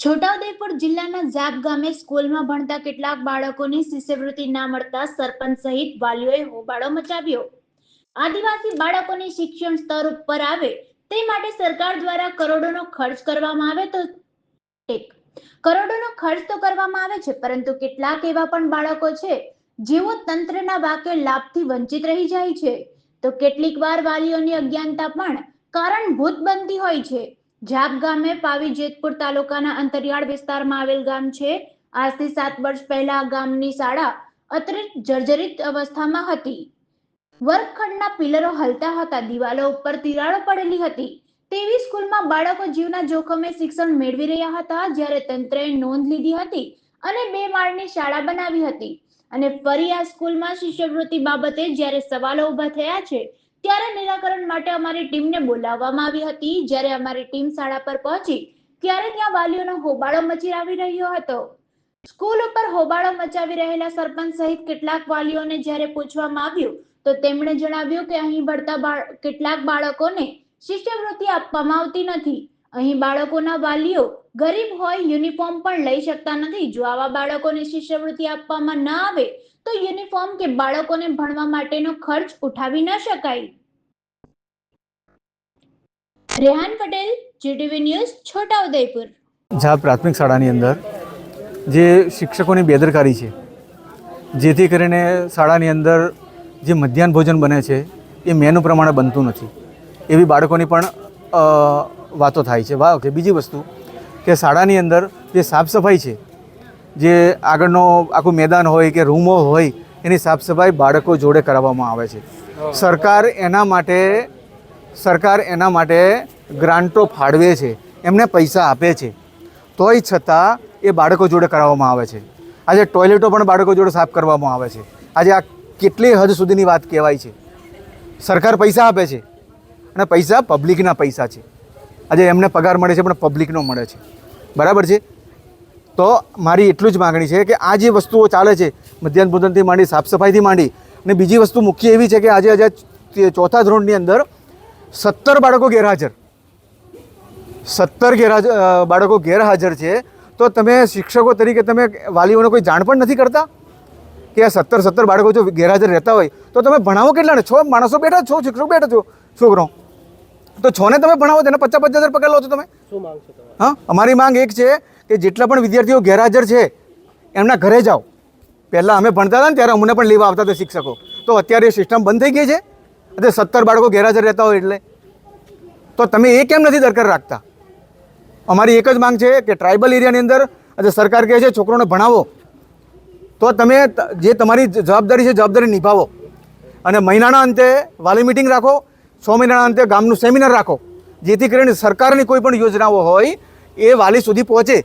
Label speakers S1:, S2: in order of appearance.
S1: છોટાઉદેપુર જિલ્લાના ઝાપ ગામે સ્કૂલમાં ભણતા કેટલાક બાળકોની શિષ્યવૃત્તિ ના મળતા સરપંચ સહિત વાલીઓએ હોબાળો મચાવ્યો. આદિવાસી બાળકોની શિક્ષણ સ્તર ઉપર આવે તે માટે સરકાર દ્વારા કરોડોનો ખર્ચ કરવામાં આવે તો ટેક કરોડોનો ખર્ચ તો કરવામાં આવે છે, પરંતુ કેટલાક એવા પણ બાળકો છે, જેઓ તંત્રના વાકે લાભથી વંચિત રહી જાય છે. તો કેટલીક વાર વાલીઓની અજ્ઞાનતા પણ કારણભૂત બનતી હોય છે. જાપ ગામે પાવી જેતપુર તાલુકાના અંતરિયાળ વિસ્તારમાં આવેલ ગામ છે. આજથી સાત વર્ષ પહેલા ગામની શાળા અત્રિત જર્જરિત અવસ્થામાં હતી. વર્ગખંડના પિલરો હલતા હતા. દિવાલો ઉપર તિરાડો પડેલી હતી. તેવી સ્કૂલમાં બાળકો જીવના જોખમે શિક્ષણ મેળવી રહ્યા હતા. જ્યારે તંત્રએ નોંધ લીધી હતી અને બે માળની શાળા બનાવી હતી. અને ફરી આ સ્કૂલમાં શિષ્યવૃત્તિ બાબતે જ્યારે સવાલો ઊભા થયા છે ત્યારે નિરાકરણ માટે અમારી ટીમને બોલાવવામાં આવી હતી. જ્યારે અમારી ટીમ શાળા પર પહોંચી, ત્યારે ત્યાં વાલીઓનો હોબાળો મચી આવી રહ્યો હતો. સ્કૂલ ઉપર હોબાળો મચાવી રહેલા સરપંચ સહિત કેટલાક વાલીઓને જ્યારે પૂછવામાં આવ્યું, તો તેમણે જણાવ્યું કે અહીં ભણતા કેટલાક બાળકોને શિષ્યવૃત્તિ આપવામાં આવતી નથી. અહીં બાળકોના વાલીઓ ગરીબ હોય, યુનિફોર્મ પણ લઈ શકતા નથી. જો આવા બાળકોને શિષ્યવૃત્તિ આપવામાં ન આવે, તો યુનિફોર્મ કે બાળકોને ભણવા માટેનો ખર્ચ ઉઠાવી ન શકાય. Rehan Patel, GTV news, Chhotaudepur.
S2: જ્યાં પ્રાથમિક શાળાની અંદર, જે શિક્ષકોની બેદરકારી છે, જેથી કરીને શાળાની અંદર જે મધ્યાહન ભોજન બને છે, એ મેનુ પ્રમાણે બનતું નથી. એવી બાળકોની પણ વાતો થાય છે. વા ઓકે બીજી વસ્તુ કે શાળાની અંદર જે સાફ સફાઈ છે, જે આગળનો આખું મેદાન હોય કે રૂમો હોય, એની સાફ સફાઈ બાળકો જોડે કરાવવામાં આવે છે. સરકાર એના માટે, સરકાર એના માટે ગ્રાન્ટો ફાળવે છે, એમને પૈસા આપે છે. તોય છતાં એ બાળકો જોડે કરાવવામાં આવે છે. આજે ટોયલેટો પણ બાળકો જોડે સાફ કરવામાં આવે છે. આજે આ કેટલી હદ સુધીની વાત કહેવાય છે. સરકાર પૈસા આપે છે અને પૈસા પબ્લિકના પૈસા છે. આજે એમને પગાર મળે છે, પણ પબ્લિકનો મળે છે. બરાબર છે? તો મારી એટલું જ માગણી છે કે આ જે વસ્તુઓ ચાલે છે, મધ્યાહન ભોજનથી માંડી સાફ સફાઈથી માંડી, અને બીજી વસ્તુ મુખ્ય એવી છે કે આજે આજે ચોથા ધોરણની અંદર સત્તર બાળકો ગેરહાજર. સત્તર ગેરહાજર બાળકો ગેરહાજર છે. તો તમે શિક્ષકો તરીકે તમે વાલીઓને કોઈ જાણ પણ નથી કરતા? કે આ સત્તર સત્તર બાળકો જો ગેરહાજર રહેતા હોય, તો તમે ભણાવો કેટલાને? છ માણસો બેઠા છો, શિક્ષકો બેઠા છો. છોકરો તો છ ને તમે ભણાવો તેને પચાસ પચાસ હજાર પગાર લો છો તમે?
S3: શું માંગ છે
S2: હા અમારી માંગ એક છે કે જેટલા પણ વિદ્યાર્થીઓ ગેરહાજર છે એમના ઘરે જાઓ. પહેલાં અમે ભણતા હતા ને ત્યારે અમને પણ લેવા આવતા હતા શિક્ષકો. તો અત્યારે સિસ્ટમ બંધ થઈ ગઈ છે. અને સત્તર બાળકો ગેરહાજર રહેતા હોય એટલે. તો તમે એ કેમ નથી દરકાર રાખતા? અમારી એક જ માંગ છે કે ટ્રાઇબલ એરિયાની અંદર અને સરકાર કહે છે છોકરોને ભણાવો. તો તમે જે તમારી જવાબદારી છે જવાબદારી નિભાવો. અને મહિનાના અંતે વાલી મિટિંગ રાખો. મહિનાના અંતે ગામનું સેમિનાર રાખો. જેથી કરીને સરકારની કોઈ પણ યોજનાઓ હોય, એ વાલી સુધી પહોંચે.